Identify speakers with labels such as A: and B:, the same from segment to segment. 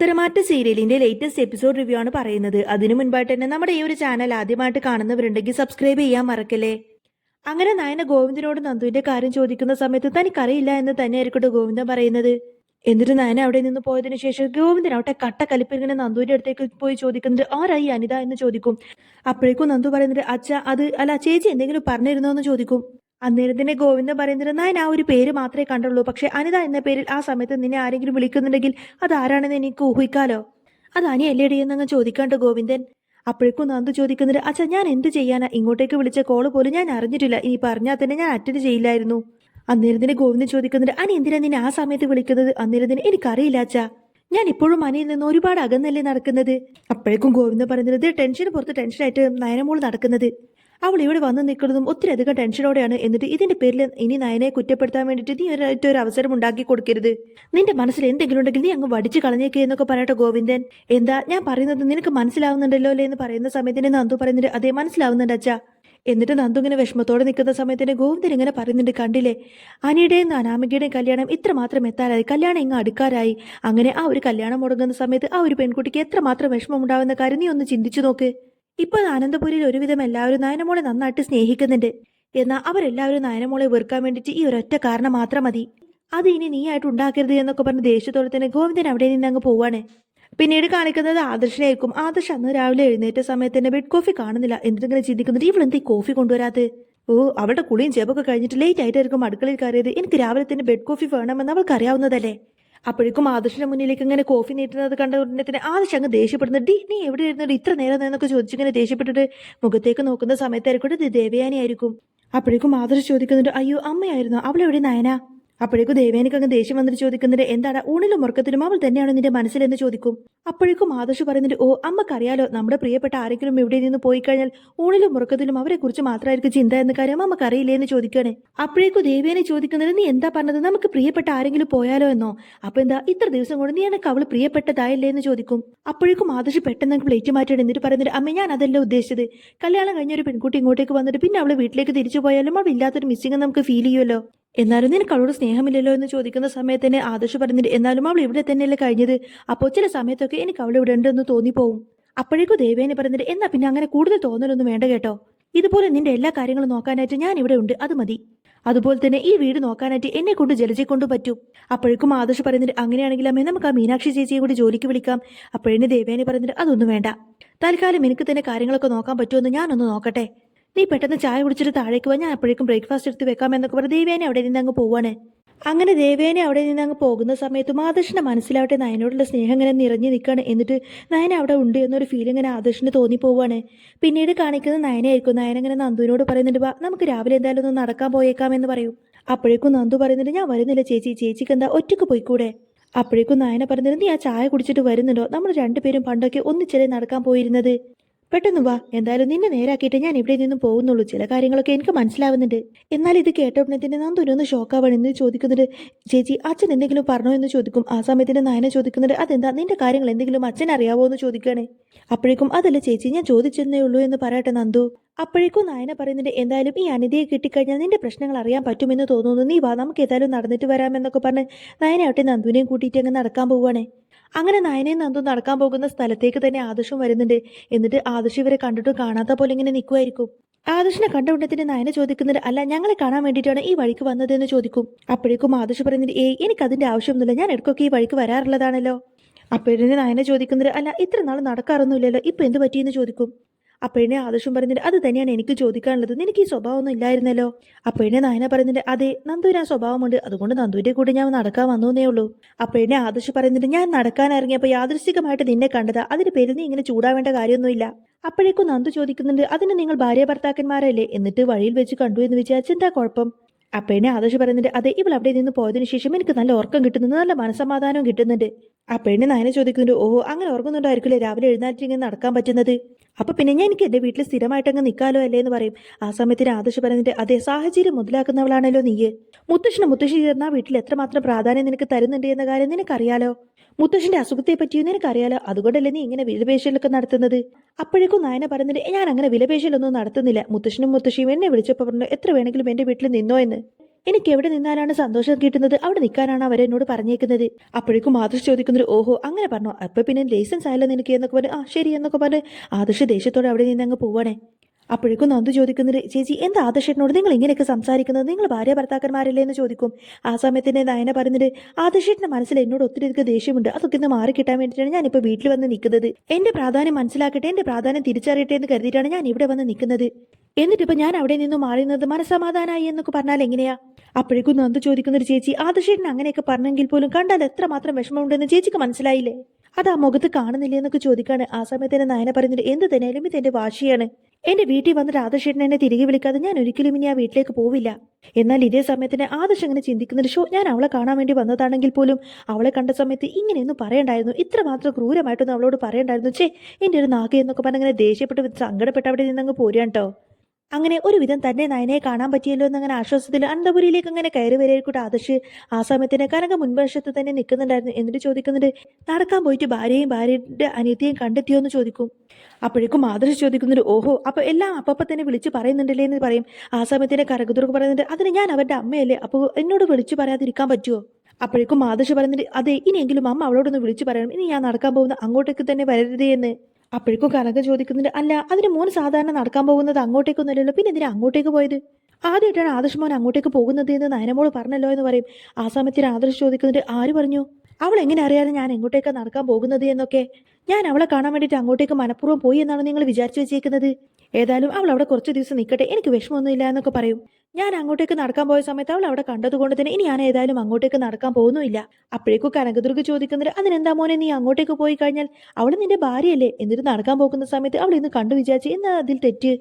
A: പത്തരമാറ്റ സീരിയലിന്റെ latest episode review ആണ് പറയുന്നത്. അതിനു മുൻപായിട്ട് തന്നെ നമ്മുടെ ഈ ഒരു ചാനൽ ആദ്യമായിട്ട് കാണുന്നവരുണ്ടെങ്കിൽ സബ്സ്ക്രൈബ് ചെയ്യാൻ മറക്കല്ലേ? അങ്ങനെ നയന ഗോവിന്ദനോട് നന്ദുവിന്റെ കാര്യം ചോദിക്കുന്ന സമയത്ത് തനിക്കറിയില്ല എന്ന് തന്നെയായിരിക്കട്ടെ ഗോവിന്ദൻ പറയുന്നത്. എന്നിട്ട് നയന അവിടെ നിന്ന് പോയതിനു ശേഷം ഗോവിന്ദൻ അവിടെ കട്ട കലിപ്പിങ്ങനെ നന്ദുവിന്റെ അടുത്തേക്ക് പോയി ചോദിക്കുന്നത് ആരായി അനിത? എന്ന് ചോദിക്കും. അപ്പോഴേക്കും നന്ദു പറയുന്നത് അച്ഛ അത് അല്ല ചേച്ചി എന്തെങ്കിലും പറഞ്ഞിരുന്നോ? എന്ന് ചോദിക്കും. അന്നേരം തന്നെ ഗോവിന്ദൻ പറയുന്നത് ഞാൻ ആ ഒരു പേര് മാത്രമേ കണ്ടുള്ളൂ. പക്ഷെ അനിത എന്ന പേരിൽ ആ സമയത്ത് നിന്നെ ആരെങ്കിലും വിളിക്കുന്നുണ്ടെങ്കിൽ അത് ആരാണെന്ന് എനിക്ക് ഊഹിക്കാലോ? അത് അനി അല്ലേടി എന്നങ്ങ് ചോദിക്കാണ്ട് ഗോവിന്ദൻ. അപ്പോഴേക്കും നന്ദു ചോദിക്കുന്നത് അച്ഛാ ഞാൻ എന്ത് ചെയ്യാനാ? ഇങ്ങോട്ടേക്ക് വിളിച്ച കോൾ പോലും ഞാൻ അറിഞ്ഞിട്ടില്ല. ഇനി പറഞ്ഞാൽ തന്നെ ഞാൻ അറ്റൻഡ് ചെയ്യില്ലായിരുന്നു. അന്നേരത്തിന് ഗോവിന്ദൻ ചോദിക്കുന്നുണ്ട് അനി എന്തിനാ നിന്നെ ആ സമയത്ത് വിളിക്കുന്നത്? അന്നേരത്തിന് എനിക്കറിയില്ല അച്ഛാ. ഞാൻ ഇപ്പോഴും അനിയിൽ നിന്ന് ഒരുപാട് അകന്നല്ലേ നടക്കുന്നത്? അപ്പോഴേക്കും ഗോവിന്ദൻ പറയുന്നത് ടെൻഷന് പുറത്ത് ടെൻഷനായിട്ട് നയനമോൾ നടക്കുന്നത്. അവൾ ഇവിടെ വന്ന് നിൽക്കുന്നതും ഒത്തിരി അധികം ടെൻഷനോടെയാണ് എന്നിട്ട് ഇതിന്റെ പേരിൽ ഇനി നയനെ കുറ്റപ്പെടുത്താൻ വേണ്ടിയിട്ട് നീ ഒരായിട്ട് ഒരു അവസരം ഉണ്ടാക്കി കൊടുക്കരുത്. നിന്റെ മനസ്സിൽ എന്തെങ്കിലും ഉണ്ടെങ്കിൽ നീ അങ്ങ് വടിച്ചു കളഞ്ഞേക്കേ എന്നൊക്കെ പറയട്ടെ ഗോവിന്ദൻ. എന്താ ഞാൻ പറയുന്നത് നിനക്ക് മനസ്സിലാവുന്നുണ്ടല്ലോ അല്ലേ എന്ന് പറയുന്ന സമയത്തിന് നന്ദു പറയുന്നുണ്ട്. അതേ മനസ്സിലാവുന്നുണ്ട് അച്ഛാ. എന്നിട്ട് നന്ദു ഇങ്ങനെ വിഷമത്തോടെ നിൽക്കുന്ന സമയത്തിന് ഗോവിന്ദൻ ഇങ്ങനെ പറയുന്നുണ്ട്. കണ്ടില്ലേ? അനിയുടെയും അനാമികയുടെയും കല്യാണം ഇത്ര മാത്രം എത്താറായി. കല്യാണം ഇങ്ങ് അടുക്കാറായി. അങ്ങനെ ആ ഒരു കല്യാണം മുടങ്ങുന്ന സമയത്ത് ആ ഒരു പെൺകുട്ടിക്ക് എത്ര മാത്രം വിഷമം ഉണ്ടാവുന്ന കാര്യം നീ ഒന്ന് ചിന്തിച്ചു നോക്ക്. ഇപ്പൊ ആനന്ദപുരിയിൽ ഒരുവിധം എല്ലാവരും നയനമോളെ നന്നായിട്ട് സ്നേഹിക്കുന്നുണ്ട്. എന്നാൽ അവരെല്ലാവരും നയനമോളെ വെറുക്കാൻ വേണ്ടിയിട്ട് ഈ ഒരൊറ്റ കാരണം മാത്രം മതി. അത് ഇനി നീ ആയിട്ട് ഉണ്ടാക്കരുത് എന്നൊക്കെ പറഞ്ഞ് ദേഷ്യത്തോടെ തന്നെ ഗോവിന്ദൻ അവിടെ നിന്ന് അങ്ങ് പോവാണ്. പിന്നീട് കാണിക്കുന്നത് ആദർശനായിരിക്കും ആദർശ് അന്ന് രാവിലെ എഴുന്നേറ്റ സമയത്ത് തന്നെ ബെഡ് കോഫി കാണുന്നില്ല. എന്തിങ്ങനെ ചിന്തിക്കുന്നുണ്ട് ഇവളെന്ത് ഈ കോഫി കൊണ്ടുവരാത് ഓ അവളുടെ കുളിയും ചേപ്പൊക്കെ കഴിഞ്ഞിട്ട് ലേറ്റ് ആയിട്ടായിരിക്കും അടുക്കളയിൽ കയറിയത്. എനിക്ക് രാവിലെ തന്നെ ബെഡ് കോഫി വേണമെന്ന് അവൾക്ക് അറിയാവുന്നതല്ലേ അപ്പോഴേക്കും ആദർശിന്റെ മുന്നിലേക്ക് ഇങ്ങനെ കോഫി നീട്ടുന്നത് കണ്ട ഉടനെ തന്നെ ആദർശ് അങ്ങ് ദേഷ്യപ്പെടുന്നത് ഡി നീ എവിടെ ഇരുന്നത് ഇത്ര നേരം എന്നൊക്കെ ചോദിച്ചിങ്ങനെ ദേഷ്യപ്പെട്ടിട്ട് മുഖത്തേക്ക് നോക്കുന്ന സമയത്തായിരിക്കും. ഇത് ദേവയാനി ആയിരിക്കും. അപ്പോഴേക്കും ആദർശ് ചോദിക്കുന്നുണ്ട് അയ്യോ അമ്മയായിരുന്നു? അവളെവിടെ നയന? അപ്പോഴേക്കും ദേവേനക്ക് അങ്ങ് ദേഷ്യം വന്നിട്ട് ചോദിക്കുന്നുണ്ട് എന്താണ്? ഊണിലും ഉറക്കത്തിലും അവൾ തന്നെയാണ് നിന്റെ മനസ്സിലെന്ന് ചോദിക്കും. അപ്പോഴേക്കും ആദർശ് പറയുന്നത് ഓ അമ്മക്കറിയാലോ നമ്മുടെ പ്രിയപ്പെട്ട ആരെങ്കിലും ഇവിടെ നിന്ന് പോയി കഴിഞ്ഞാൽ ഊണിലും ഉറക്കത്തിലും അവരെ കുറിച്ച് മാത്രമായിരിക്കും ചിന്ത എന്ന കാര്യം അമ്മക്കറിയില്ലേ എന്ന് ചോദിക്കുകയാണ് അപ്പോഴേക്കും ദേവേനെ ചോദിക്കുന്നത് നീ എന്താ പറഞ്ഞത്? നമുക്ക് പ്രിയപ്പെട്ട ആരെങ്കിലും പോയാലോ എന്നോ? അപ്പൊ എന്താ ഇത്ര ദിവസം കൊണ്ട് നീ എനിക്ക് അവൾ പ്രിയപ്പെട്ടതായില്ലേ എന്ന് ചോദിക്കും. അപ്പോഴേക്കും ആദർശ് പെട്ടെന്ന് പ്ലേറ്റ് മാറ്റിയാണ് എന്നിട്ട് പറയുന്നത് അമ്മ ഞാൻ അതല്ല ഉദ്ദേശിച്ചത്. കല്യാണം കഴിഞ്ഞ ഒരു പെൺകുട്ടി ഇങ്ങോട്ടേക്ക് വന്നിട്ട് പിന്നെ അവൾ വീട്ടിലേക്ക് തിരിച്ചു പോയാലും അവൾ ഇല്ലാത്തൊരു മിസ്സിംഗ് നമുക്ക് ഫീൽ ചെയ്യുമല്ലോ. എന്നാലും നിനക്ക് അവളോട് സ്നേഹമില്ലല്ലോ എന്ന് ചോദിക്കുന്ന സമയത്ത് തന്നെ ആദർശ് പറഞ്ഞിട്ട് എന്നാലും അവൾ ഇവിടെ തന്നെയല്ലേ കഴിഞ്ഞത്? അപ്പോൾ ചില സമയത്തൊക്കെ എനിക്ക് അവൾ ഇവിടെ ഉണ്ടെന്ന് തോന്നിപ്പോവും. അപ്പോഴേക്കും ദേവേനെ പറഞ്ഞിട്ട് എന്നാ പിന്നെ അങ്ങനെ കൂടുതൽ തോന്നലൊന്നും വേണ്ട കേട്ടോ. ഇതുപോലെ നിന്റെ എല്ലാ കാര്യങ്ങളും നോക്കാനായിട്ട് ഞാൻ ഇവിടെ ഉണ്ട്. അത് മതി. അതുപോലെ തന്നെ ഈ വീട് നോക്കാനായിട്ട് എന്നെ കൊണ്ട് ജലജയെ കൊണ്ട് പറ്റും. അപ്പോഴേക്കും ആദർശ് പറഞ്ഞിട്ട് അങ്ങനെയാണെങ്കിൽ അമ്മേ നമുക്ക് ആ മീനാക്ഷി ചേച്ചിയെ കൂടി ജോലിക്ക് വിളിക്കാം. അപ്പോഴേ ദേവേനെ പറഞ്ഞിട്ട് അതൊന്നും വേണ്ട. തൽക്കാലം എനിക്ക് തന്നെ കാര്യങ്ങളൊക്കെ നോക്കാൻ പറ്റുമെന്ന് ഞാനൊന്ന് നോക്കട്ടെ. നീ പെട്ടെന്ന് ചായ കുടിച്ചിട്ട് താഴേക്ക് വാ. ഞാൻ അപ്പോഴേക്കും ബ്രേക്ക്ഫാസ്റ്റ് എടുത്ത് വെക്കാം എന്നൊക്കെ പറഞ്ഞ്. ദേവേനെ അവിടെ നിന്ന് അങ്ങ് പോവാണ്. അങ്ങനെ ദേവേനെ അവിടെ നിന്ന് അങ്ങ് പോകുന്ന സമയത്ത് ആദർശിന്റെ മനസ്സിലാവട്ടെ നയനോടുള്ള സ്നേഹം ഇങ്ങനെ നിറഞ്ഞു നിൽക്കുകയാണ് എന്നിട്ട് നയന അവിടെ ഉണ്ട് എന്നൊരു ഫീൽ ഇങ്ങനെ ആദർശിന് തോന്നിപ്പോവാണ് പിന്നീട് കാണിക്കുന്ന നയനായിരിക്കും നയന ഇങ്ങനെ നന്ദുവിനോട് പറയുന്നുണ്ട് വാ നമുക്ക് രാവിലെ എന്തായാലും ഒന്ന് നടക്കാൻ പോയേക്കാം എന്ന് പറയും. അപ്പോഴേക്കും നന്ദു പറയുന്നുണ്ട് ഞാൻ വരുന്നില്ല ചേച്ചി. ചേച്ചിക്ക് എന്താ ഒറ്റയ്ക്ക് പോയിക്കൂടെ? അപ്പോഴേക്കും നയന പറയുന്നത് നീ ആ ചായ കുടിച്ചിട്ട് വരുന്നുണ്ടോ? നമ്മൾ രണ്ടുപേരും പണ്ടൊക്കെ ഒന്നിച്ചല്ലേ നടക്കാൻ പോയിരുന്നത്? പെട്ടെന്ന് വാ. എന്തായാലും നിന്നെ നേരാക്കിയിട്ട് ഞാൻ ഇവിടെ നിന്ന് പോകുന്നുള്ളൂ. ചില കാര്യങ്ങളൊക്കെ എനിക്ക് മനസ്സിലാവുന്നുണ്ട്. എന്നാൽ ഇത് കേട്ടോടനെ തന്നെ നന്ദുനൊന്ന് ഷോക്കാവാണ് എന്ന് ചോദിക്കുന്നുണ്ട്. ചേച്ചി അച്ഛൻ എന്തെങ്കിലും പറഞ്ഞോ എന്ന് ചോദിക്കും. ആ സമയത്തിന് നയന ചോദിക്കുന്നുണ്ട്. അതെന്താ? നിന്റെ കാര്യങ്ങൾ എന്തെങ്കിലും അച്ഛൻ അറിയാവോ എന്ന് ചോദിക്കുകയാണ്. അപ്പോഴേക്കും അതല്ല ചേച്ചി ഞാൻ ചോദിച്ചെന്നേ ഉള്ളൂ എന്ന് പറയട്ടെ നന്ദു. അപ്പോഴേക്കും നായന പറയുന്നുണ്ട് എന്തായാലും ഈ അനിതയെ കിട്ടിക്കഴിഞ്ഞാൽ നിന്റെ പ്രശ്നങ്ങൾ അറിയാൻ പറ്റുമെന്ന് തോന്നുന്നു. നീ വാ നമുക്ക് ഏതായാലും നടന്നിട്ട് വരാമെന്നൊക്കെ പറഞ്ഞ് നയനാവട്ടെ നന്ദുവിനെയും കൂട്ടിയിട്ട് അങ്ങ് നടക്കാൻ പോവുകയാണ്. അങ്ങനെ നയനയും നന്ദു നടക്കാൻ പോകുന്ന സ്ഥലത്തേക്ക് തന്നെ ആദർശം വരുന്നുണ്ട്. എന്നിട്ട് ആദർശ് ഇവരെ കണ്ടിട്ട് കാണാത്ത പോലെ ഇങ്ങനെ നിൽക്കുമായിരിക്കും ആദർശിനെ കണ്ട ഉടനെ നയന ചോദിക്കുന്നുണ്ട് അല്ല ഞങ്ങളെ കാണാൻ വേണ്ടിയിട്ടാണ് ഈ വഴിക്ക് വന്നതെന്ന് ചോദിക്കും. അപ്പോഴേക്കും ആദർശ് പറയുന്നുണ്ട് ഏയ് എനിക്ക് അതിന്റെ ആവശ്യമൊന്നുമില്ല. ഞാൻ ഇടയ്ക്കൊക്കെ ഈ വഴിക്ക് വരാറുള്ളതാണല്ലോ. അപ്പോഴേ നയന ചോദിക്കുന്നത് അല്ല ഇത്ര നാൾ നടക്കാറൊന്നുമില്ലല്ലോ. ഇപ്പൊ എന്ത് പറ്റിയെന്ന് ചോദിക്കും. അപ്പോഴേ ആദർശം പറയുന്നുണ്ട് അത് തന്നെയാണ് എനിക്ക് ചോദിക്കാനുള്ളത്. നിനക്ക് ഈ സ്വഭാവമൊന്നും ഇല്ലായിരുന്നല്ലോ? അപ്പോഴേ നായന പറയുന്നുണ്ട് അതെ നന്ദുവിന് ആ സ്വഭാവമുണ്ട്. അതുകൊണ്ട് നന്ദുവിന്റെ കൂടെ ഞാൻ നടക്കാൻ വന്നേ ഉള്ളൂ. അപ്പോഴേ ആദർശ് പറയുന്നുണ്ട് ഞാൻ നടക്കാൻ ഇറങ്ങിയപ്പോൾ യാദൃശികമായിട്ട് നിന്നെ കണ്ടതാ. അതിന്റെ പേരിൽ നീ ഇങ്ങനെ ചൂടാവേണ്ട കാര്യമൊന്നുമില്ല. അപ്പോഴേക്കും നന്ദു ചോദിക്കുന്നുണ്ട് അതിന് നിങ്ങൾ ഭാര്യ ഭർത്താക്കന്മാരല്ലേ? എന്നിട്ട് വഴിയിൽ വെച്ച് കണ്ടു എന്ന് വിചാരിച്ച എന്താ കുഴപ്പം? അപ്പോഴേ ആദർശ് പറയുന്നുണ്ട് അതെ ഇവൾ അവിടെ നിന്ന് പോയതിനു ശേഷം എനിക്ക് നല്ല ഉറക്കം കിട്ടുന്നുണ്ട് നല്ല മനസമാധാനവും കിട്ടുന്നുണ്ട്. അപ്പോഴേ നയന ചോദിക്കുന്നുണ്ട് ഓ അങ്ങനെ ഉറങ്ങുന്നുണ്ടായിരിക്കില്ലേ? രാവിലെ എഴുന്നേറ്റ് ഇങ്ങനെ നടക്കാൻ പറ്റുന്നത്? അപ്പൊ പിന്നെ ഞാൻ എനിക്ക് എന്റെ വീട്ടിൽ സ്ഥിരമായിട്ട് അങ്ങ് നിൽക്കാലോ അല്ലേ എന്ന് പറയും. ആ സമയത്തിന് ആദർശ് പറയുന്നുണ്ട് അതെ സാഹചര്യം മുതലാക്കുന്നവളാണല്ലോ നീ മുത്തശ്ശന് മുത്തശ്ശി ചേർന്ന ആ വീട്ടിൽ എത്രമാത്രം പ്രാധാന്യം നിനക്ക് തരുന്നുണ്ട് എന്ന കാര്യം നിനക്കറിയാലോ? മുത്തശ്ശന്റെ അസുഖത്തെ പറ്റിയും നിനക്കറിയാലോ? അതുകൊണ്ടല്ലേ നീ ഇങ്ങനെ വിലപേശലൊക്കെ നടത്തുന്നത്? അപ്പോഴേക്കും നായന പറയുന്നുണ്ട് ഞാൻ അങ്ങനെ വിലപേശലൊന്നും നടത്തുന്നില്ല. മുത്തശ്ശനും മുത്തശ്ശിയും എന്നെ വിളിച്ചപ്പോൾ പറഞ്ഞു എത്ര വേണമെങ്കിലും എന്റെ വീട്ടിൽ നിന്നോ എന്ന്. എനിക്ക് എവിടെ നിന്നാലാണ് സന്തോഷം കിട്ടുന്നത്? അവിടെ നിൽക്കാനാണ് അവരെന്നോട് പറഞ്ഞേക്കുന്നത്. അപ്പോഴേക്കും ആദർശ് ചോദിക്കുന്നത് ഓഹോ അങ്ങനെ പറഞ്ഞോ? അപ്പൊ പിന്നെ ലൈസൻസ് ആയല്ലോ നിനക്ക്? എന്നൊക്കെ പറഞ്ഞു ആ ശരി എന്നൊക്കെ പറഞ്ഞ് ആദർശ് ദേഷ്യത്തോടെ അവിടെ നിന്ന് അങ്ങ് പോവാണേ. അപ്പോഴേക്കും നന്ദു ചോദിക്കുന്നത് ചേച്ചി എന്താ ആദർശേട്ടനോട് നിങ്ങൾ ഇങ്ങനെയൊക്കെ സംസാരിക്കുന്നത്? നിങ്ങൾ ഭാര്യ ഭർത്താക്കന്മാരല്ലേ എന്ന് ചോദിക്കും. ആ സമയത്തിന്റെ നയന പറയുന്നത് ആദർശേട്ടന്റെ മനസ്സിൽ എന്നോട് ഒത്തിരി അധികം ദേഷ്യമുണ്ട്. അതൊക്കെ ഒന്ന് മാറി കിട്ടാൻ വേണ്ടിയിട്ടാണ് ഞാനിപ്പോൾ വീട്ടിൽ വന്ന് നിൽക്കുന്നത്. എന്റെ പ്രാധാന്യം മനസ്സിലാക്കട്ടെ എന്റെ പ്രാധാന്യം തിരിച്ചറിയട്ടെ എന്ന് കരുതിയിട്ടാണ് ഞാൻ ഇവിടെ വന്ന് നിൽക്കുന്നത്. എന്നിട്ടിപ്പോൾ ഞാൻ അവിടെ നിന്ന് മാറി മാറുന്നത് മനസ്സമാധാനമായി എന്നൊക്കെ പറഞ്ഞാൽ എങ്ങനെയാ? അപ്പോഴേക്കും നന്ദു ചോദിക്കുന്നൊരു ചേച്ചി ആദർശേട്ടൻ അങ്ങനെയൊക്കെ പറഞ്ഞെങ്കിൽ പോലും കണ്ടാൽ എത്രമാത്രം വിഷമമുണ്ടെന്ന് ചേച്ചിക്ക് മനസ്സിലായില്ലേ? അത് ആ മുഖത്ത് കാണുന്നില്ല എന്നൊക്കെ ചോദിക്കാണ്. ആ സമയത്ത് തന്നെ നയന പറയുന്നത് എന്ത് തന്നെയാലും ഇത് എന്റെ വാശിയാണ്. എന്റെ വീട്ടിൽ വന്ന് രാധശേഖരൻ എന്നെ തിരികെ വിളിക്കാതെ ഞാൻ ഒരിക്കലും ഇനി ആ വീട്ടിലേക്ക് പോവില്ല. എന്നാൽ ഇതേ സമയത്തിന് ആദർശ് അങ്ങനെ ചിന്തിക്കുന്ന ഷോ ഞാൻ അവളെ കാണാൻ വേണ്ടി വന്നതാണെങ്കിൽ പോലും അവളെ കണ്ട സമയത്ത് ഇങ്ങനെയൊന്നും പറയണ്ടായിരുന്നു. ഇത്രമാത്രം ക്രൂരമായിട്ടൊന്നും അവളോട് പറയണ്ടായിരുന്നു. ചേ എന്റെ ഒരു നാഗ എന്നൊക്കെ പറഞ്ഞങ്ങനെ ദേഷ്യപ്പെട്ട് സങ്കടപ്പെട്ട് അവിടെ നിന്നങ്ങ് പോരുകയാണ് കേട്ടോ അങ്ങനെ ഒരുവിധം തന്നെ നയനെ കാണാൻ പറ്റിയല്ലോ എന്നങ്ങനെ ആശ്വാസത്തിൽ അനന്തപുരിയിലേക്ക് അങ്ങനെ കയറി വരേക്കൂട്ട് ആദർശ്. ആ സമയത്തിന് കനക മുൻവശത്ത് തന്നെ നിൽക്കുന്നുണ്ടായിരുന്നു. എന്നിട്ട് ചോദിക്കുന്നുണ്ട് നടക്കാൻ പോയിട്ട് ഭാര്യയും ഭാര്യയുടെ അനിയത്തിയും കണ്ടെത്തിയോ എന്ന് ചോദിക്കും. അപ്പോഴേക്കും ആദർശ് ചോദിക്കുന്നുണ്ട് ഓഹോ അപ്പൊ എല്ലാം അപ്പപ്പ തന്നെ വിളിച്ച് പറയുന്നുണ്ടല്ലേ എന്ന് പറയും. ആ സമയത്തിന് കനകദുർഗ് പറയുന്നുണ്ട് അതിന് ഞാൻ അവരുടെ അമ്മയല്ലേ? അപ്പോൾ എന്നോട് വിളിച്ചു പറയാതിരിക്കാൻ പറ്റുമോ അപ്പോഴേക്കും ആദർശ് പറയുന്നുണ്ട് അതെ ഇനിയെങ്കിലും അമ്മ അവളോടൊന്ന് വിളിച്ചു പറയണം. ഇനി ഞാൻ നടക്കാൻ പോകുന്ന അങ്ങോട്ടേക്ക് തന്നെ വരരുതേ എന്ന്. അപ്പോഴേക്കും കനക ചോദിക്കുന്നുണ്ട് അല്ല അതിന് മോൻ സാധാരണ നടക്കാൻ പോകുന്നത് അങ്ങോട്ടേക്കൊന്നുമല്ലല്ലോ പിന്നെ എന്തിനാ അങ്ങോട്ടേക്ക് പോയത്? ആദ്യമായിട്ടാണ് ആദർശ് മോൻ അങ്ങോട്ടേക്ക് പോകുന്നത് എന്ന് നയനമോൾ പറഞ്ഞല്ലോ എന്ന് പറയും. ആ സമയത്തിന് ആദർശ് ചോദിക്കുന്നുണ്ട് ആര് പറഞ്ഞു? അവൾ എങ്ങനെ അറിയാതെ ഞാൻ എങ്ങോട്ടേക്കാണ് നടക്കാൻ പോകുന്നത് എന്നൊക്കെ? ഞാൻ അവളെ കാണാൻ വേണ്ടിയിട്ട് അങ്ങോട്ടേക്ക് മനഃപൂർവം പോയി എന്നാണ് നിങ്ങൾ വിചാരിച്ചു വെച്ചേക്കുന്നത്? ഏതായാലും അവൾ അവിടെ കുറച്ച് ദിവസം നിൽക്കട്ടെ എനിക്ക് വിഷമമൊന്നുമില്ല എന്നൊക്കെ പറയും. ഞാൻ അങ്ങോട്ടേക്ക് നടക്കാൻ പോയ സമയത്ത് അവൾ അവിടെ കണ്ടതുകൊണ്ട് തന്നെ ഇനി ഞാൻ ഏതായാലും അങ്ങോട്ടേക്ക് നടക്കാൻ പോകുന്നുമില്ല. അപ്പോഴേക്കും കനകദുർഗ് ചോദിക്കുന്നത് അതിനെന്താ മോനെ നീ അങ്ങോട്ടേക്ക് പോയി കഴിഞ്ഞാൽ അവൾ നിന്റെ ഭാര്യയല്ലേ? എന്നിട്ട് നടക്കാൻ പോകുന്ന സമയത്ത് അവൾ ഇന്ന് കണ്ടു വിചാരിച്ച് എന്നാ അതിൽ തെറ്റ്?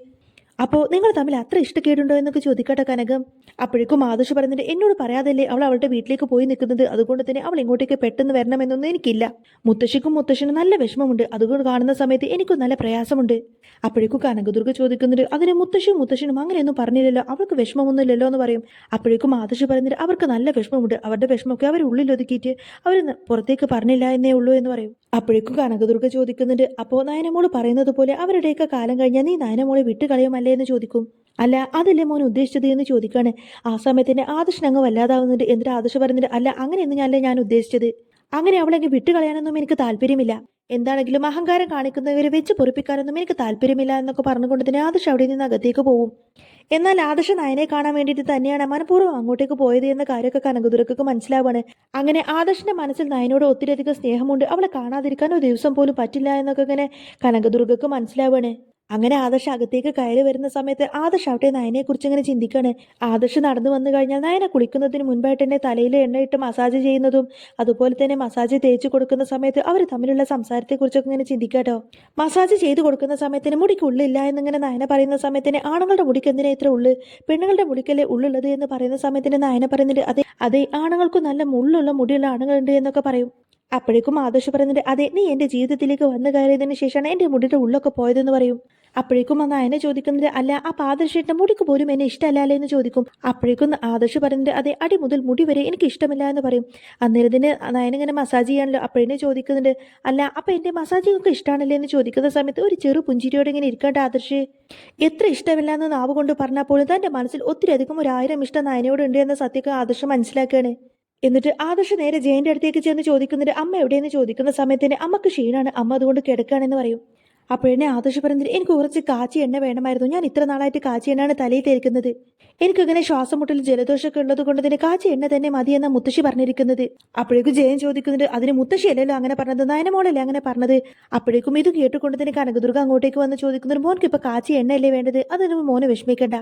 A: അപ്പോൾ നിങ്ങൾ തമ്മിൽ അത്ര ഇഷ്ടക്കേടുണ്ടോ എന്നൊക്കെ ചോദിക്കട്ടെ കനകം? അപ്പോഴേക്കും ആദർശ് പറയുന്നുണ്ട് എന്നോട് പറയാതല്ലേ അവൾ അവളുടെ വീട്ടിലേക്ക് പോയി നിൽക്കുന്നത്? അതുകൊണ്ട് തന്നെ അവൾ ഇങ്ങോട്ടേക്ക് പെട്ടെന്ന് വരണമെന്നൊന്നും എനിക്കില്ല. മുത്തശ്ശിക്കും മുത്തശ്ശനും നല്ല വിഷമമുണ്ട്. അതുകൊണ്ട് കാണുന്ന സമയത്ത് എനിക്കും നല്ല പ്രയാസമുണ്ട്. അപ്പോഴേക്കും കനകദുർഗ ചോദിക്കുന്നുണ്ട് അതിന് മുത്തശ്ശിയും മുത്തശ്ശനും അങ്ങനെയൊന്നും പറഞ്ഞില്ലല്ലോ? അവൾക്ക് വിഷമമൊന്നുമില്ലല്ലോ എന്ന് പറയും. അപ്പോഴേക്കും ആദർശ് പറയുന്നുണ്ട് അവർക്ക് നല്ല വിഷമമുണ്ട്. അവരുടെ വിഷമമൊക്കെ അവർ ഉള്ളിൽ ഒതുക്കിയിട്ട് അവർ പുറത്തേക്ക് പറഞ്ഞില്ല എന്നേ ഉള്ളൂ എന്ന് പറയും. അപ്പോഴേക്കും കനകദുർഗ ചോദിക്കുന്നുണ്ട് അപ്പോൾ നയനമോൾ പറയുന്നത് പോലെ അവരുടെയൊക്കെ കാലം കഴിഞ്ഞാൽ നീ നയനമോളെ വിട്ടുകളയുമല്ലേ? എന്ന് ചോദിക്കും. അല്ല അതല്ലേ മോൻ ഉദ്ദേശിച്ചത് എന്ന് ചോദിക്കാണ്. ആ സമയത്തിന് ആദർശൻ അങ്ങ് വല്ലാതാവുന്നുണ്ട് എന്നിട്ട് ആദർശ് പറയുന്നുണ്ട് അല്ല അങ്ങനെയൊന്നും ഞാനല്ലേ ഞാൻ ഉദ്ദേശിച്ചത്. അങ്ങനെ അവളെങ്കിൽ വിട്ടുകളയാനൊന്നും എനിക്ക് താല്പര്യമില്ല. എന്താണെങ്കിലും അഹങ്കാരം കാണിക്കുന്നവരെ വെച്ച് പൊറിപ്പിക്കാനൊന്നും എനിക്ക് താല്പര്യമില്ല എന്നൊക്കെ പറഞ്ഞുകൊണ്ട് തന്നെ ആദർശ അവിടെ നിന്ന് അകത്തേക്ക് പോകും. എന്നാൽ ആദർശ നയനെ കാണാൻ വേണ്ടിയിട്ട് തന്നെയാണ് മനഃപൂർവം അങ്ങോട്ടേക്ക് പോയത് എന്ന കാര്യമൊക്കെ കനകദുരക്കൊക്കെ മനസ്സിലാവാണ്. അങ്ങനെ ആദർശന്റെ മനസ്സിൽ നയനോട് ഒത്തിരിയധികം സ്നേഹമുണ്ട്. അവളെ കാണാതിരിക്കാൻ ഒരു ദിവസം പോലും പറ്റില്ല എന്നൊക്കെ ഇങ്ങനെ കനകദുർഗക്ക് മനസ്സിലാവാണ്. അങ്ങനെ ആദർശ് അകത്തേക്ക് കയറി വരുന്ന സമയത്ത് ആദർശ് അവിടെ നയനെ കുറിച്ച് ഇങ്ങനെ ചിന്തിക്കാണ് ആദർശ് നടന്നു വന്നു കഴിഞ്ഞാൽ നയന കുളിക്കുന്നതിന് മുൻപായിട്ട് തന്നെ തലയിൽ എണ്ണയിട്ട് മസാജ് ചെയ്യുന്നതും അതുപോലെ തന്നെ മസാജ് തേച്ച് കൊടുക്കുന്ന സമയത്ത് അവർ തമ്മിലുള്ള സംസാരത്തെക്കുറിച്ചൊക്കെ ഇങ്ങനെ ചിന്തിക്കാട്ടോ മസാജ് ചെയ്ത് കൊടുക്കുന്ന സമയത്തിന് മുടിക്ക് ഉള്ളില്ല എന്നിങ്ങനെ നയന പറയുന്ന സമയത്തിന് ആണുങ്ങളുടെ മുടിക്ക് എന്തിനാ ഇത്ര ഉള്ളു? പെണ്ണുങ്ങളുടെ മുടിക്കല്ലേ ഉള്ളുള്ളത് എന്ന് പറയുന്ന സമയത്തിന് നയന പറയുന്നുണ്ട് അതെ അതെ ആണുങ്ങൾക്കും നല്ല മുള്ളുള്ള മുടിയുള്ള ആണുങ്ങളുണ്ട് എന്നൊക്കെ പറയും. അപ്പോഴേക്കും ആദർശ് പറയുന്നുണ്ട് അതെ നീ എന്റെ ജീവിതത്തിലേക്ക് വന്നു കയറിയതിനു ശേഷമാണ് എന്റെ മുടിയുടെ ഉള്ളൊക്കെ പോയതെന്ന് പറയും. അപ്പോഴേക്കും അന്ന് അയനെ ചോദിക്കുന്നത് അല്ല ആ ആദർശേട്ടന്റെ മുടിക്ക് പോലും എന്നെ ഇഷ്ടമല്ലേ എന്ന് ചോദിക്കും. അപ്പോഴേക്കും ആദർശ് പറയുന്നത് അതെ അടി മുതൽ മുടി വരെ എനിക്ക് ഇഷ്ടമില്ല എന്ന് പറയും. അന്നേരം തന്നെ നയന ഇങ്ങനെ മസാജ് ചെയ്യാണല്ലോ അപ്പോഴെന്നെ ചോദിക്കുന്നുണ്ട് അല്ല അപ്പൊ എന്റെ മസാജ് ഒക്കെ ഇഷ്ടമാണല്ലേ എന്ന് ചോദിക്കുന്ന സമയത്ത് ഒരു ചെറു പുഞ്ചിരിയോടെ ഇങ്ങനെ ഇരിക്കേണ്ട ആദർശ് എത്ര ഇഷ്ടമില്ല എന്ന് നാവ് കൊണ്ട് പറഞ്ഞാൽ പോലും തന്റെ മനസ്സിൽ ഒത്തിരി അധികം ഒരു ആയിരം ഇഷ്ടം നയനയോട് ഉണ്ട് എന്ന സത്യമൊക്കെ ആദർശ് മനസ്സിലാക്കുകയാണ്. എന്നിട്ട് ആദർശ് നേരെ ജയന്റെ അടുത്തേക്ക് ചെന്ന് ചോദിക്കുന്നുണ്ട് അമ്മ എവിടെയെന്ന്? ചോദിക്കുന്ന സമയത്തിന് അമ്മയ്ക്ക് ക്ഷീണാണ്. അമ്മ അതുകൊണ്ട് കിടക്കുകയാണെന്ന് പറയും. അപ്പോഴെന്നെ ആദർശ് പറഞ്ഞിട്ട് എനിക്ക് കുറച്ച് കാച്ചി എണ്ണ വേണമായിരുന്നു. ഞാൻ ഇത്ര നാളായിട്ട് കാച്ചി എണ്ണയാണ് തലയിൽ തേക്കുന്നത്. എനിക്കിങ്ങനെ ശ്വാസം മുട്ടൽ ജലദോഷമൊക്കെ ഉള്ളത് കൊണ്ട് തന്നെ കാച്ചി എണ്ണ തന്നെ മതി എന്ന മുത്തശ്ശി പറഞ്ഞിരിക്കുന്നത്. അപ്പോഴേക്കും ജയൻ ചോദിക്കുന്നുണ്ട് അതിന് മുത്തശ്ശി അല്ലല്ലോ അങ്ങനെ പറഞ്ഞത്? നയനമോളല്ലേ അങ്ങനെ പറഞ്ഞത്? അപ്പോഴേക്കും ഇത് കേട്ടുകൊണ്ട് തന്നെ കനകദുർഗ അങ്ങോട്ടേക്ക് വന്ന് ചോദിക്കുന്നുണ്ട് മോൻക്ക് ഇപ്പൊ കാച്ചി എണ്ണ അല്ലേ വേണ്ടത്? അതിന് മോനെ വിഷമിക്കണ്ട.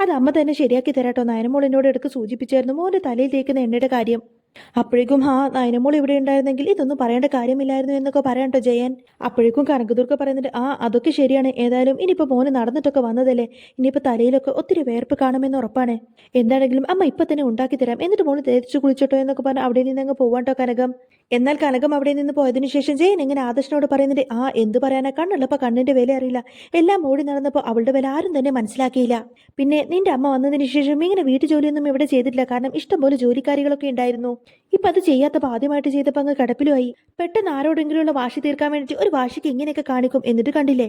A: അത് അമ്മ തന്നെ ശരിയാക്കി തരാട്ടോ. നയനമോൾ എന്നോട് ഇടയ്ക്ക് സൂചിപ്പിച്ചായിരുന്നു മോന്റെ തലയിൽ തേക്കുന്ന എണ്ണയുടെ കാര്യം. അപ്പോഴേക്കും ആ നയനമോൾ ഇവിടെ ഉണ്ടായിരുന്നെങ്കിൽ ഇതൊന്നും പറയേണ്ട കാര്യമില്ലായിരുന്നു എന്നൊക്കെ പറയണ്ടോ ജയൻ. അപ്പോഴേക്കും കനകദുർഗ പറയുന്നുണ്ട് ആ അതൊക്കെ ശരിയാണ്. ഏതായാലും ഇനിയിപ്പോൾ മോന് നടന്നിട്ടൊക്കെ വന്നതല്ലേ? ഇനിയിപ്പോൾ തലയിലൊക്കെ ഒത്തിരി വേർപ്പ് കാണുമെന്ന് ഉറപ്പാണ്. എന്താണെങ്കിലും അമ്മ ഇപ്പൊ തന്നെ ഉണ്ടാക്കി തരാം എന്നിട്ട് മോന് തേച്ചു കുളിച്ചോട്ടോ എന്നൊക്കെ പറഞ്ഞ് അവിടെ നിന്ന് അങ്ങ് പോവാട്ടോ കനകം. എന്നാൽ കനകം അവിടെ നിന്ന് പോയതിനു ശേഷം ജയൻ ഇങ്ങനെ ആദർശനോട് പറയുന്നുണ്ട് ആ എന്ത് പറയാനാ? കണ്ണുള്ളപ്പോ കണ്ണിന്റെ വില അറിയില്ല. എല്ലാം ഓടി നടന്നപ്പോൾ അവളുടെ വില ആരും തന്നെ മനസ്സിലാക്കിയില്ല. പിന്നെ നിന്റെ അമ്മ വന്നതിന് ശേഷം ഇങ്ങനെ വീട്ടു ജോലിയൊന്നും ഇവിടെ ചെയ്തിട്ടില്ല. കാരണം ഇഷ്ടംപോലെ ജോലിക്കാരികളൊക്കെ ഉണ്ടായിരുന്നു. ഇപ്പൊ അത് ചെയ്യാത്തപ്പോ ആദ്യമായിട്ട് ചെയ്തപ്പോ അങ്ങ് കടപ്പിലുമായി പെട്ടെന്ന് ആരോടെങ്കിലുള്ള വാശി തീർക്കാൻ വേണ്ടി ഒരു വാശിക്ക് ഇങ്ങനെയൊക്കെ കാണിക്കും എന്നിട്ട് കണ്ടില്ലേ?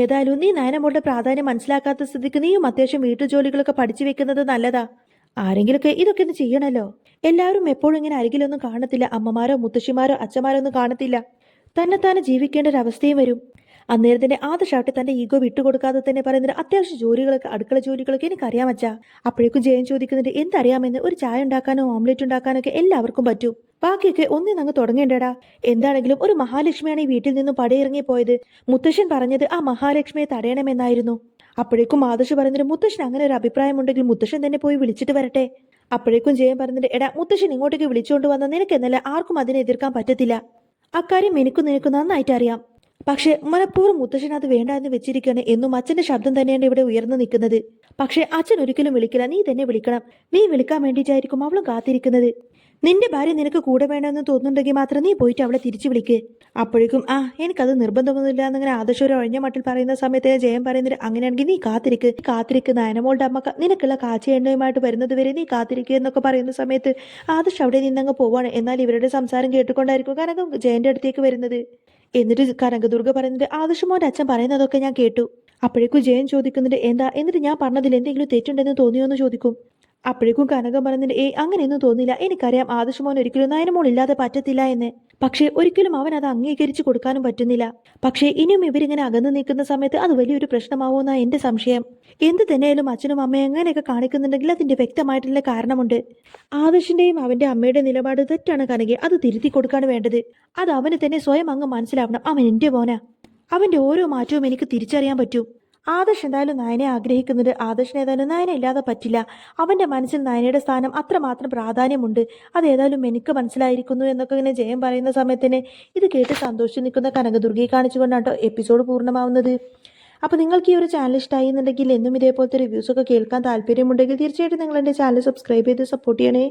A: ഏതായാലും നീ നയനമോളുടെ പ്രാധാന്യം മനസ്സിലാക്കാത്ത സ്ഥിതിക്ക് നീയും അത്യാവശ്യം വീട്ടു ജോലികളൊക്കെ പഠിച്ചു വെക്കുന്നത് നല്ലതാ. ആരെങ്കിലുമൊക്കെ ഇതൊക്കെ ഒന്ന് ചെയ്യണല്ലോ. എല്ലാവരും എപ്പോഴും ഇങ്ങനെ അരികിലൊന്നും കാണത്തില്ല. അമ്മമാരോ മുത്തശ്ശിമാരോ അച്ഛന്മാരോ ഒന്നും കാണത്തില്ല. തന്നെത്താനെ ജീവിക്കേണ്ട ഒരു അവസ്ഥയും വരും. അന്നേരം തന്നെ ആദർശാവട്ടെ തന്റെ ഈഗോ വിട്ടുകൊടുക്കാതെ തന്നെ പറയുന്നത് അത്യാവശ്യം ജോലികളൊക്കെ അടുക്കള ജോലികളൊക്കെ എനിക്കറിയാം അച്ഛാ. അപ്പോഴേക്കും ജയൻ ചോദിക്കുന്നുണ്ട് എന്തറിയാമെന്ന്? ഒരു ചായ ഉണ്ടാക്കാനോ ഓംലെറ്റ് ഉണ്ടാക്കാനോ ഒക്കെ എല്ലാവർക്കും പറ്റും. ബാക്കിയൊക്കെ ഒന്നിനങ്ങ് തുടങ്ങേണ്ടടാ. എന്താണെങ്കിലും ഒരു മഹാലക്ഷ്മിയാണ് ഈ വീട്ടിൽ നിന്നും പടയിറങ്ങി പോയത് മുത്തശ്ശൻ പറഞ്ഞത് ആ മഹാലക്ഷ്മിയെ തടയണമെന്നായിരുന്നു. അപ്പോഴേക്കും ആദർശ് പറയുന്നൊരു മുത്തശ്ശൻ അങ്ങനെ ഒരു അഭിപ്രായമുണ്ടെങ്കിൽ മുത്തശ്ശൻ തന്നെ പോയി വിളിച്ചിട്ട് വരട്ടെ. അപ്പോഴേക്കും ജയൻ പറഞ്ഞിട്ട് എടാ മുത്തശ്ശൻ ഇങ്ങോട്ടേക്ക് വിളിച്ചുകൊണ്ട് വന്ന നിനക്ക് എന്നല്ല ആർക്കും അതിനെ എതിർക്കാൻ പറ്റത്തില്ല. അക്കാര്യം എനിക്കും നിനക്ക് നന്നായിട്ട് അറിയാം. പക്ഷേ മനഃപൂർവം മുത്തശ്ശൻ അത് വേണ്ട എന്ന് വെച്ചിരിക്കുകയാണ് എന്നും അച്ഛന്റെ ശബ്ദം തന്നെയാണ് ഇവിടെ ഉയർന്നു നിൽക്കുന്നത്. പക്ഷേ അച്ഛൻ ഒരിക്കലും വിളിക്കില്ല. നീ തന്നെ വിളിക്കണം. നീ വിളിക്കാൻ വേണ്ടിയിട്ടായിരിക്കും അവളും കാത്തിരിക്കുന്നത്. നിന്റെ ഭാര്യ നിനക്ക് കൂടെ വേണമെന്ന് തോന്നുന്നുണ്ടെങ്കിൽ മാത്രം നീ പോയിട്ട് അവളെ തിരിച്ചു വിളിക്ക്. അപ്പോഴേക്കും ആ എനിക്കത് നിർബന്ധമൊന്നുമില്ല എന്നിങ്ങനെ ആദർശം ഒഴിഞ്ഞ മട്ടിൽ പറയുന്ന സമയത്ത് ജയം പറയുന്നത് അങ്ങനെയാണെങ്കിൽ നീ കാത്തിരിക്ക്. കാത്തിരിക്ക് നയനമോളുടെ അമ്മ നിനക്കുള്ള കാച്ചി എണ്ണയുമായിട്ട് വരുന്നത് വരെ നീ കാത്തിരിക്കുക എന്നൊക്കെ പറയുന്ന സമയത്ത് ആദർശ് അവിടെ നിന്നങ്ങ് പോവാണ്. എന്നാൽ ഇവരുടെ സംസാരം കേട്ടുകൊണ്ടായിരിക്കും കാരണം ജയന്റെ അടുത്തേക്ക് വരുന്നത്. എന്നിട്ട് കനകദുർഗ പറയുന്നത് ആദർശമോന്റെ അച്ഛൻ പറയുന്നതൊക്കെ ഞാൻ കേട്ടു. അപ്പോഴേക്കും ജയൻ ചോദിക്കുന്നുണ്ട് എന്താ? എന്നിട്ട് ഞാൻ പറഞ്ഞതിൽ എന്തെങ്കിലും തെറ്റുണ്ടെന്ന് തോന്നിയോ എന്ന് ചോദിക്കും. അപ്പോഴേക്കും കനകം പറഞ്ഞിട്ട് ഏയ് അങ്ങനെയൊന്നും തോന്നില്ല. എനിക്കറിയാം ആദർശമോൻ ഒരിക്കലും നയനമോൾ ഇല്ലാതെ പറ്റത്തില്ല എന്ന്. പക്ഷേ ഒരിക്കലും അവൻ അത് അംഗീകരിച്ചു കൊടുക്കാനും പറ്റുന്നില്ല. പക്ഷേ ഇനിയും ഇവരിങ്ങനെ അകന്നു നിൽക്കുന്ന സമയത്ത് അത് വലിയൊരു പ്രശ്നമാവുമെന്നാ എന്റെ സംശയം. എന്ത് തന്നെയായാലും അച്ഛനും അമ്മയും എങ്ങനെയൊക്കെ കാണിക്കുന്നുണ്ടെങ്കിൽ അതിന്റെ വ്യക്തമായിട്ടുള്ള കാരണമുണ്ട്. ആദർശിന്റെയും അവന്റെ അമ്മയുടെ നിലപാട് തെറ്റാണ് കനകെ അത് തിരുത്തി കൊടുക്കാണ് വേണ്ടത്. അത് അവന് തന്നെ സ്വയം അങ്ങ് മനസ്സിലാവണം. അവൻ എന്റെ മോനാ. അവന്റെ ഓരോ മാറ്റവും എനിക്ക് തിരിച്ചറിയാൻ പറ്റും. ആദർശ് എന്തായാലും നയനെ ആഗ്രഹിക്കുന്നത് ആദർശിന് ഏതായാലും നയന ഇല്ലാതെ പറ്റില്ല. അവന്റെ മനസ്സിൽ നയനയുടെ സ്ഥാനം അത്രമാത്രം പ്രാധാന്യമുണ്ട്. അത് ഏതായാലും എനിക്ക് മനസ്സിലായിരിക്കുന്നു എന്നൊക്കെ ഇങ്ങനെ ജയം പറയുന്ന സമയത്തിന് ഇത് കേട്ട് സന്തോഷിച്ച് നിൽക്കുന്ന കനകദുർഗയെ കേട്ടോ എപ്പിസോഡ് പൂർണമാവുന്നത്. അപ്പോൾ നിങ്ങൾക്ക് ഈ ഒരു ചാനൽ ഇഷ്ടമായി എന്നുണ്ടെങ്കിൽ എന്നും ഇതേപോലത്തെ റിവ്യൂസൊക്കെ കേൾക്കാൻ താല്പര്യമുണ്ടെങ്കിൽ തീർച്ചയായിട്ടും നിങ്ങൾ എന്റെ ചാനൽ സബ്സ്ക്രൈബ് ചെയ്ത് സപ്പോർട്ട് ചെയ്യണേ.